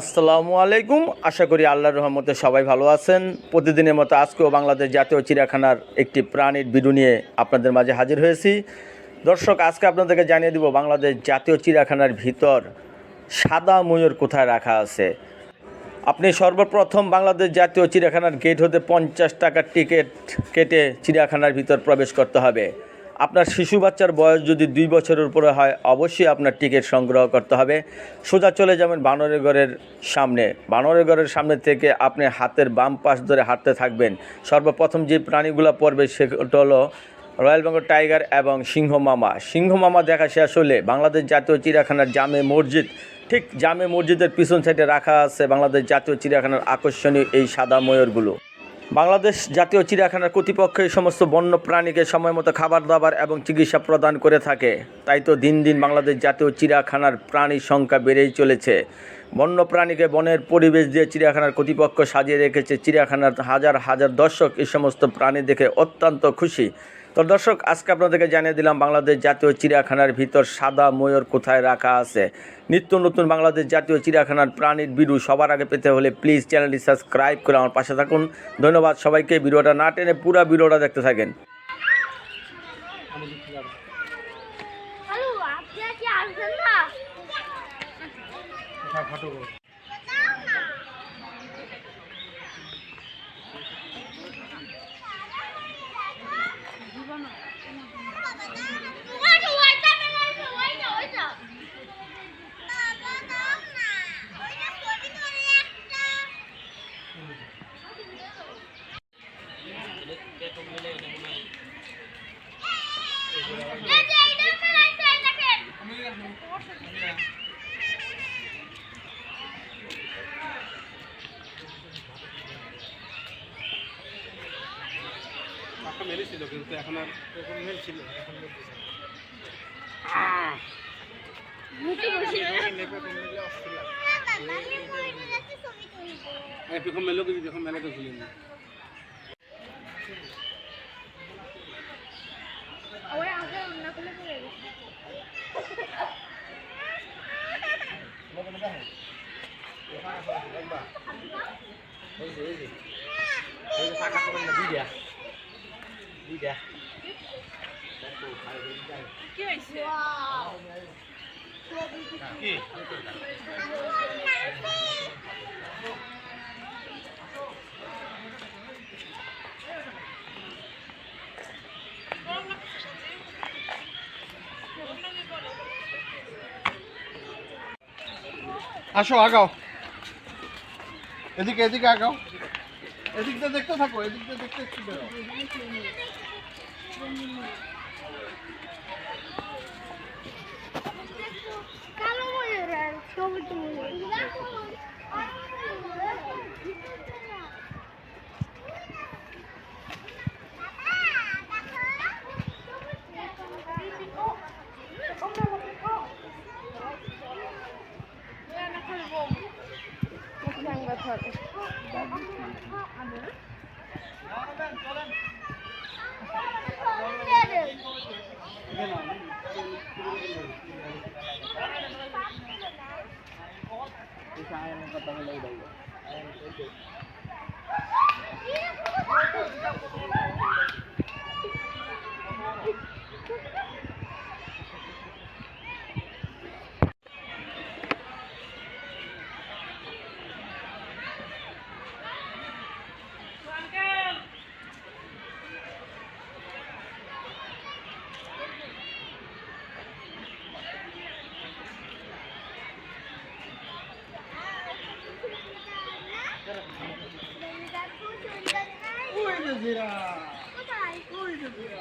আসসালামু আলাইকুম। আশা করি আল্লাহর রহমতে সবাই ভালো আছেন। প্রতিদিনের মতো আজকেও বাংলাদেশ জাতীয় চিড়িয়াখানার একটি প্রাণীর ভিডিও নিয়ে আপনাদের মাঝে হাজির হয়েছি। দর্শক, আজকে আপনাদেরকে জানিয়ে দিব বাংলাদেশ জাতীয় চিড়িয়াখানার ভিতর সাদা ময়ূর কোথায় রাখা আছে। আপনি সর্বপ্রথম বাংলাদেশ জাতীয় চিড়িয়াখানার গেট হতে পঞ্চাশ টাকার টিকিট কেটে চিড়িয়াখানার ভিতর প্রবেশ করতে হবে। আপনার শিশু বাচ্চার বয়স যদি দুই বছরের উপরে হয়, অবশ্যই আপনার টিকিট সংগ্রহ করতে হবে। সোজা চলে যাবেন বানরের ঘরের সামনে। বানরের ঘরের সামনে থেকে আপনি হাতের বাম পাশ ধরে হাঁটতে থাকবেন। সর্বপ্রথম যে প্রাণীগুলো পড়বে সেটা হলো রয়্যাল বেঙ্গল টাইগার এবং সিংহ মামা। সিংহ মামা দেখা শেষ হলে বাংলাদেশ জাতীয় চিড়িয়াখানার জামে মসজিদ, ঠিক জামে মসজিদের পিছন সাইডে রাখা আছে বাংলাদেশ জাতীয় চিড়িয়াখানার আকর্ষণীয় এই সাদা ময়ূরগুলো। বাংলাদেশ জাতীয় চিড়িয়াখানার কর্তৃপক্ষ এই সমস্ত বন্য প্রাণীকে সময় মতো খাবার দাবার এবং চিকিৎসা প্রদান করে থাকে। তাই তো দিন দিন বাংলাদেশ জাতীয় চিড়িয়াখানার প্রাণীর সংখ্যা বেড়েই চলেছে। বন্য প্রাণীকে বনের পরিবেশ দিয়ে চিড়িয়াখানার কর্তৃপক্ষ সাজিয়ে রেখেছে। চিড়িয়াখানার হাজার হাজার দর্শক এই সমস্ত প্রাণী দেখে অত্যন্ত খুশি। তো দর্শক আজকে আপনাদেরকে জানিয়ে দিলাম বাংলাদেশ জাতীয় চিড়িয়াখানার ভিতর সাদা ময়ূর কোথায় রাখা আছে? নিত্য নতুন বাংলাদেশ জাতীয় চিড়িয়াখানার প্রাণীর বিরু সবার আগে পেতে হলে প্লিজ চ্যানেলটি সাবস্ক্রাইব করে আমার পাশে থাকুন। ধন্যবাদ সবাইকে ভিডিওটা না টেনে পুরো ভিডিওটা দেখতে থাকেন। হ্যালো পাক্কা মেরেছিল কিন্তু এখন আর এখন মেরেছিল এখন। এখন মেলো কিছু যখন মেলে তো ছিল না আসো আগাও। এদিকে এদিকে আগাও। এদিকটা দেখতে থাকো এদিকটা দেখতে একটু বেরো কালো ময়ূর আর সবুজ ময়ূর ওই যে জিরা কোথায় Jazira! Oi, Jazira!